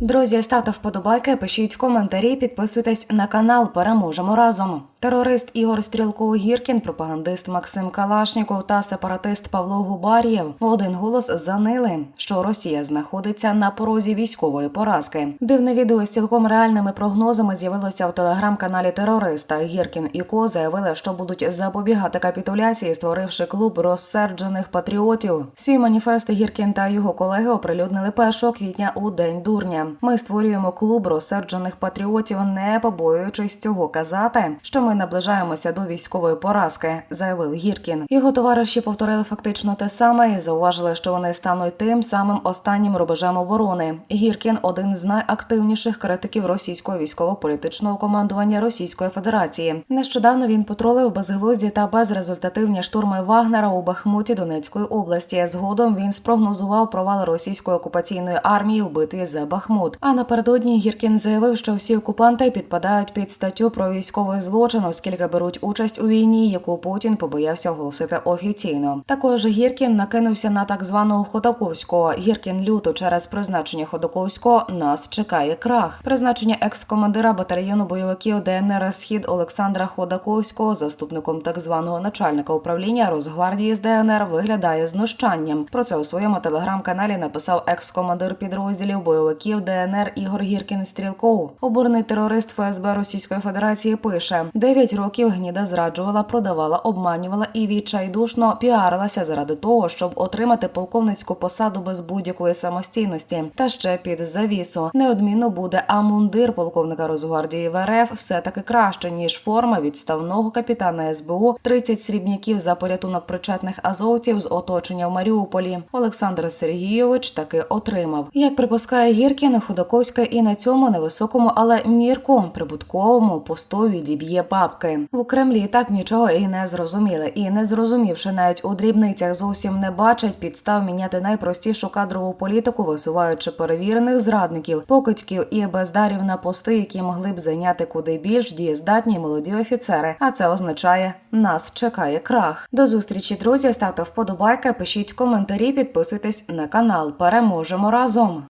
Друзі, ставте вподобайки, пишіть коментарі, підписуйтесь на канал. Переможемо разом. Терорист Ігор Стрілков Гіркін, пропагандист Максим Калашніков та сепаратист Павло Губарєв в один голос занили, що Росія знаходиться на порозі військової поразки. Дивне відео з цілком реальними прогнозами з'явилося в телеграм-каналі терориста. Гіркін і Ко заявили, що будуть запобігати капітуляції, створивши клуб розсерджених патріотів. Свій маніфест Гіркін та його колеги оприлюднили 1 квітня у день дурня. Ми створюємо клуб розсерджених патріотів, не побоюючись цього казати, що ми наближаємося до військової поразки, заявив Гіркін. Його товариші повторили фактично те саме і зауважили, що вони стануть тим самим останнім рубежем оборони. Гіркін один з найактивніших критиків російського військово-політичного командування Російської Федерації. Нещодавно він потролив безглузді та безрезультативні штурми Вагнера у Бахмуті Донецької області. Згодом він спрогнозував провал російської окупаційної армії у битві за Бахмут. А напередодні Гіркін заявив, що всі окупанти підпадають під статтю про військовий злочин, оскільки беруть участь у війні, яку Путін побоявся оголосити офіційно. Також Гіркін накинувся на так званого Ходаковського. Гіркін люто через призначення Ходаковського нас чекає крах. Призначення екс-командира батальйону бойовиків ДНР Схід Олександра Ходаковського, заступником так званого начальника управління Росгвардії з ДНР, виглядає знущанням. Про це у своєму телеграм-каналі написав екс-командир підрозділів бойовиків ДНР Ігор Гіркін Стрілков. Обурений терорист ФСБ Російської Федерації пише: дев'ять років гніда зраджувала, продавала, обманювала і відчайдушно піарилася заради того, щоб отримати полковницьку посаду без будь-якої самостійності. Та ще під завісу неодмінно буде а мундир полковника Росгвардії в РФ все таки краще ніж форма відставного капітана СБУ, 30 срібняків за порятунок причетних азовців з оточення в Маріуполі. Олександр Сергійович таки отримав. Як припускає Гіркін, Ходаковська і на цьому невисокому, але мірку прибутковому посту відіб'є бабки. В Кремлі так нічого і не зрозуміли, і не зрозумівши навіть у дрібницях зовсім не бачать підстав міняти найпростішу кадрову політику, висуваючи перевірених зрадників, покидьків і бездарів на пости, які могли б зайняти куди більш дієздатні молоді офіцери. А це означає, нас чекає крах. До зустрічі, друзі. Ставте вподобайки, пишіть коментарі, підписуйтесь на канал. Переможемо разом.